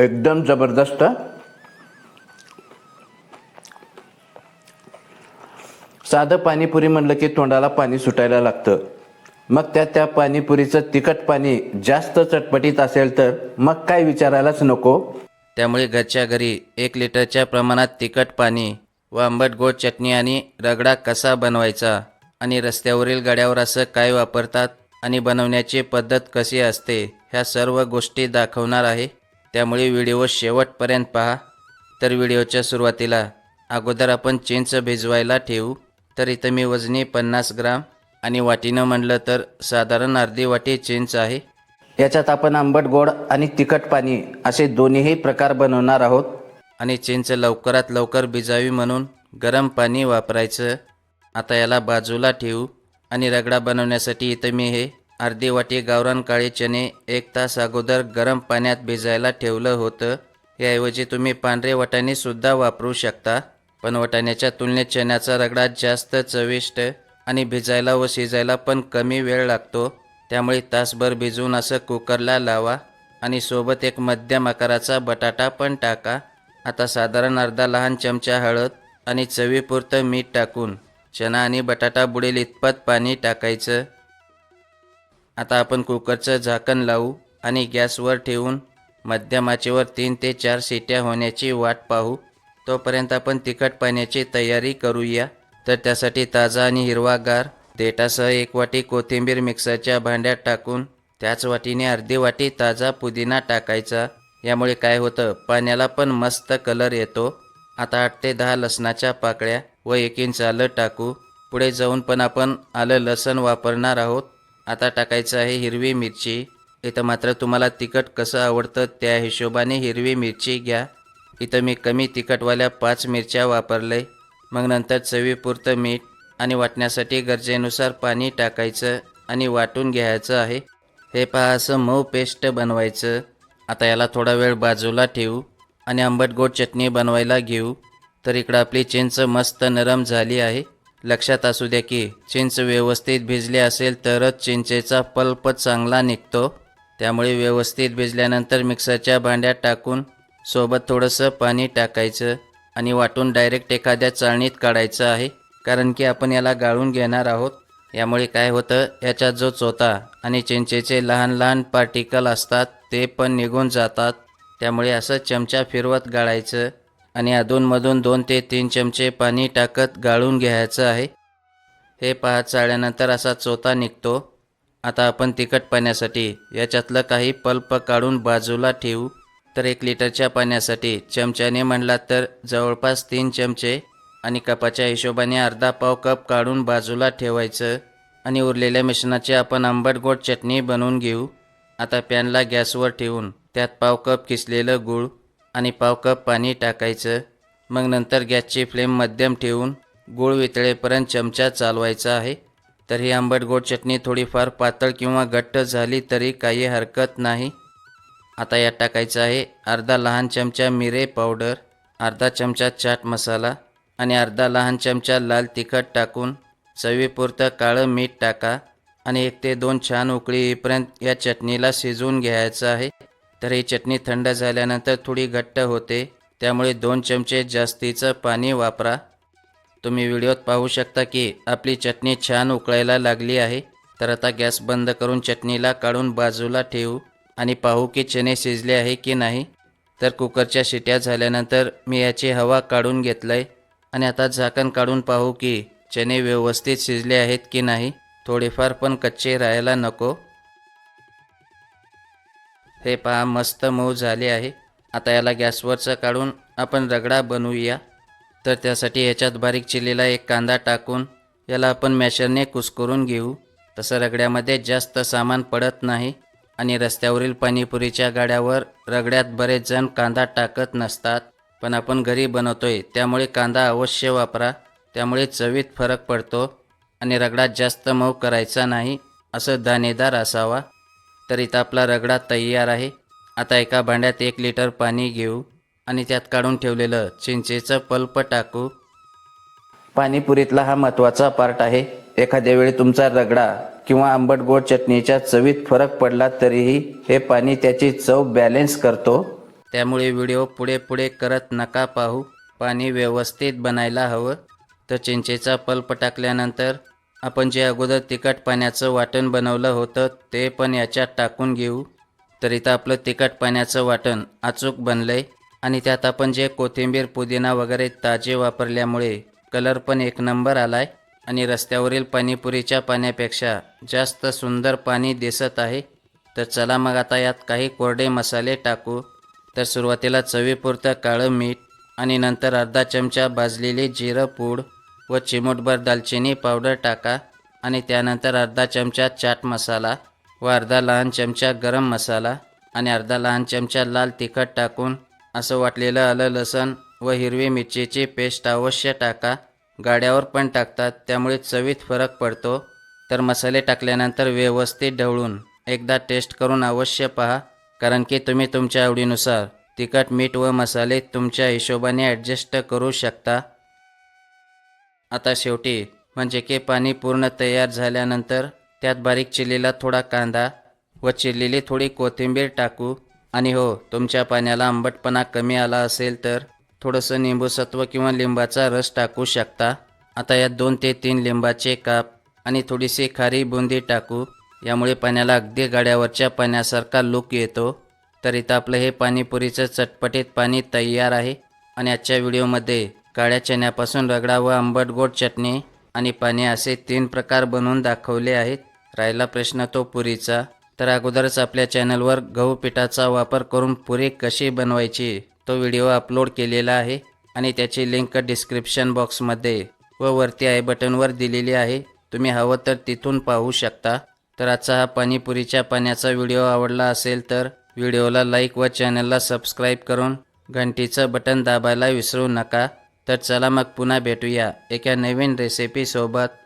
एकदम जबरदस्त. साधं पाणीपुरी म्हणलं की तोंडाला पाणी सुटायला लागतं. मग त्यात त्या पाणीपुरीचं तिखट पाणी जास्त चटपटीत असेल तर मग काय विचारायलाच नको. त्यामुळे घरच्या घरी एक लिटरच्या प्रमाणात तिखट पाणी व आंबट गोड चटणी आणि रगडा कसा बनवायचा आणि रस्त्यावरील गाड्यावर असं काय वापरतात आणि बनवण्याची पद्धत कशी असते ह्या सर्व गोष्टी दाखवणार आहे. त्यामुळे व्हिडिओ शेवटपर्यंत पहा. तर व्हिडिओच्या सुरुवातीला अगोदर आपण चिंच भिजवायला ठेवू. तर इथं मी वजनी पन्नास ग्राम आणि वाटीनं म्हणलं तर साधारण अर्धी वाटी चिंच आहे. याच्यात आपण आंबट गोड आणि तिखट पाणी असे दोन्हीही प्रकार बनवणार आहोत. आणि चिंच लवकरात लवकर भिजावी म्हणून गरम पाणी वापरायचं. आता याला बाजूला ठेवू आणि रगडा बनवण्यासाठी इथं मी हे अर्धी वाटी गावरान काळे चणे एक तास अगोदर गरम पाण्यात भिजायला ठेवलं होतं. याऐवजी तुम्ही पांढरे वाटाणेसुद्धा वापरू शकता. पण वाटाण्याच्या तुलनेत चण्याचा रगडा जास्त चविष्ट आणि भिजायला व शिजायला पण कमी वेळ लागतो. त्यामुळे तासभर भिजवून असं कुकरला लावा आणि सोबत एक मध्यम आकाराचा बटाटा पण टाका. आता साधारण अर्धा लहान चमचा हळद आणि चवीपुरतं मीठ टाकून चणा आणि बटाटा बुडेल इतपत पाणी टाकायचं. आता आपण कुकरचं झाकण लावू आणि गॅसवर ठेवून मध्यमाचेवर तीन ते चार शिट्या होण्याची वाट पाहू. तोपर्यंत आपण तिखट पाण्याची तयारी करूया. तर त्यासाठी ताजा आणि हिरवागार देठासह एक वाटी कोथिंबीर मिक्सरच्या भांड्यात टाकून त्याच वाटीने अर्धी वाटी ताजा पुदिना टाकायचा. यामुळे काय होतं पाण्याला पण मस्त कलर येतो. आता आठ ते दहा लसणाच्या पाकळ्या व एक इंच आलं टाकू. पुढे जाऊन पण आपण आलं लसण वापरणार आहोत. आता टाकायचं आहे हिरवी मिरची. इथं मात्र तुम्हाला तिखट कसं आवडतं त्या हिशोबाने हिरवी मिरची घ्या. इथं मी कमी तिखटवाल्या पाच मिरच्या वापरले मग नंतर चवीपुरतं मीठ आणि वाटण्यासाठी गरजेनुसार पाणी टाकायचं आणि वाटून घ्यायचं आहे. हे पहा असं मऊ पेस्ट बनवायचं. आता याला थोडा वेळ बाजूला ठेवू आणि आंबट गोड चटणी बनवायला घेऊ. तर इकडं आपली चिंच मस्त नरम झाली आहे. लक्षात असू द्या की चिंच व्यवस्थित भिजले असेल तरच चिंचेचा पल्प चांगला निघतो. त्यामुळे व्यवस्थित भिजल्यानंतर मिक्सरच्या भांड्यात टाकून सोबत थोडंसं पाणी टाकायचं आणि वाटून डायरेक्ट एखाद्या चाळणीत काढायचं आहे. कारण की आपण याला गाळून घेणार आहोत. यामुळे काय होतं याच्यात जो चोथा आणि चिंचेचे लहान लहान पार्टिकल असतात ते पण निघून जातात. त्यामुळे असं चमचा फिरवत गाळायचं. आणि अधूनमधून दोन ते तीन चमचे पाणी टाकत गाळून घ्यायचं आहे. हे पाहत चाळल्यानंतर असा चोथा निघतो. आता आपण तिखट पाण्यासाठी याच्यातलं काही पल्प काढून बाजूला ठेवू. तर एक लिटरच्या पाण्यासाठी चमच्याने म्हणला तर जवळपास तीन चमचे. आणि कपाच्या हिशोबाने अर्धा पाव कप काढून बाजूला ठेवायचं. आणि उरलेल्या मिश्रणाची आपण आंबट गोड चटणी बनवून घेऊ. आता पॅनला गॅसवर ठेवून त्यात पाव कप किसलेलं गूळ आणि पाव कप पाणी टाकायचं. मग नंतर गॅसची फ्लेम मध्यम ठेवून गूळ वितळेपर्यंत चमचा चालवायचा आहे. तर ही आंबट गोड चटणी थोडीफार पातळ किंवा घट्ट झाली तरी काही हरकत नाही. आता यात टाकायचं आहे अर्धा लहान चमचा मिरे पावडर अर्धा चमचा चाट मसाला आणि अर्धा लहान चमचा लाल तिखट टाकून चवीपुरतं काळं मीठ टाका आणि एक ते दोन छान उकळी येईपर्यंत या चटणीला शिजवून घ्यायचं आहे. तर ही चटणी थंड झाल्यानंतर थोडी घट्ट होते. त्यामुळे दोन चमचे जास्तीचं पाणी वापरा. तुम्ही व्हिडिओत पाहू शकता की आपली चटणी छान उकळायला लागली आहे. तर आता गॅस बंद करून चटणीला काढून बाजूला ठेवू. आणि पाहू की चणे शिजले आहे की नाही. तर कुकरच्या शिट्या झाल्यानंतर मी याची हवा काढून घेतलंय. आणि आता झाकण काढून पाहू की चणे व्यवस्थित शिजले आहेत की नाही. थोडेफार पण कच्चे राहायला नको. हे पहा मस्त मऊ झाले आहे. आता याला गॅसवरचं काढून आपण रगडा बनवूया. तर त्यासाठी याच्यात बारीक चिरलेला एक कांदा टाकून याला आपण मॅशरने कुस्करून घेऊ. तसं रगड्यामध्ये जास्त सामान पडत नाही आणि रस्त्यावरील पाणीपुरीच्या गाड्यावर रगड्यात बरेच जण कांदा टाकत नसतात. पण आपण घरी बनवतोय त्यामुळे कांदा अवश्य वापरा. त्यामुळे चवीत फरक पडतो आणि रगडा जास्त मऊ करायचा नाही असं दाणेदार असावा. तर इथं आपला रगडा तयार आहे. आता एका भांड्यात एक लिटर पाणी घेऊ आणि त्यात काढून ठेवलेलं चिंचेचं पल्प टाकू. पाणीपुरीतला हा महत्त्वाचा पार्ट आहे. एखाद्या वेळी तुमचा रगडा किंवा आंबट गोड चटणीच्या चवीत फरक पडला तरीही हे पाणी त्याची चव बॅलेन्स करतो. त्यामुळे व्हिडिओ पुढे पुढे करत नका पाहू. पाणी व्यवस्थित बनायला हवं. तर चिंचेचा पल्प टाकल्यानंतर आपण जे अगोदर तिखट पाण्याचं वाटण बनवलं होतं ते पण याच्यात टाकून घेऊ. तर इथं आपलं तिखट पाण्याचं वाटण अचूक बनलं आहे आणि त्यात आपण जे कोथिंबीर पुदिना वगैरे ताजे वापरल्यामुळे कलर पण एक नंबर आला आहे आणि रस्त्यावरील पाणीपुरीच्या पाण्यापेक्षा जास्त सुंदर पाणी दिसत आहे. तर चला मग आता यात काही कोरडे मसाले टाकू. तर सुरुवातीला चवीपुरतं काळं मीठ आणि नंतर अर्धा चमचा भाजलेली जिरं पूड व चिमूटभर दालचिनी पावडर टाका आणि त्यानंतर अर्धा चमचा चाट मसाला व अर्धा लहान चमचा गरम मसाला आणि अर्धा लहान चमचा लाल तिखट टाकून असं वाटलेलं आलं लसण व हिरवी मिरचीची पेस्ट अवश्य टाका. गाड्यावर पण टाकतात त्यामुळे चवीत फरक पडतो. तर मसाले टाकल्यानंतर व्यवस्थित ढवळून एकदा टेस्ट करून अवश्य पहा कारण की तुम्ही तुमच्या आवडीनुसार तिखट मीठ व मसाले तुमच्या हिशोबाने ॲडजस्ट करू शकता. आता शेवटी म्हणजे की पाणी पूर्ण तयार झाल्यानंतर त्यात बारीक चिरलेला थोडा कांदा व चिरलेली थोडी कोथिंबीर टाकू. आणि हो तुमच्या पाण्याला आंबटपणा कमी आला असेल तर थोडंसं निंबूसत्व किंवा लिंबाचा रस टाकू शकता. आता यात दोन ते तीन लिंबाचे काप आणि थोडीशी खारी बुंदी टाकू. यामुळे पाण्याला अगदी गाड्यावरच्या पाण्यासारखा लुक येतो. तर इथं आपलं हे पाणीपुरीचं चटपटीत पाणी तयार आहे. आणि आजच्या व्हिडिओमध्ये काळ्या चण्यापासून रगडा व आंबट गोड चटणी आणि पाणी असे तीन प्रकार बनवून दाखवले आहेत. राहिला प्रश्न तो पुरीचा. तर अगोदरच आपल्या चॅनलवर गहू पिठाचा वापर करून पुरी कशी बनवायची तो व्हिडिओ अपलोड केलेला आहे आणि त्याची लिंक डिस्क्रिप्शन बॉक्समध्ये व वरती आय बटनवर दिलेली आहे. तुम्ही हवं तर तिथून पाहू शकता. तर आजचा हा पाणीपुरीच्या पाण्याचा व्हिडिओ आवडला असेल तर व्हिडिओला लाईक व चॅनलला सबस्क्राईब करून घंटीचं बटन दाबायला विसरू नका. तर चला मग पुन्हा भेटूया एका नवीन रेसिपीसोबत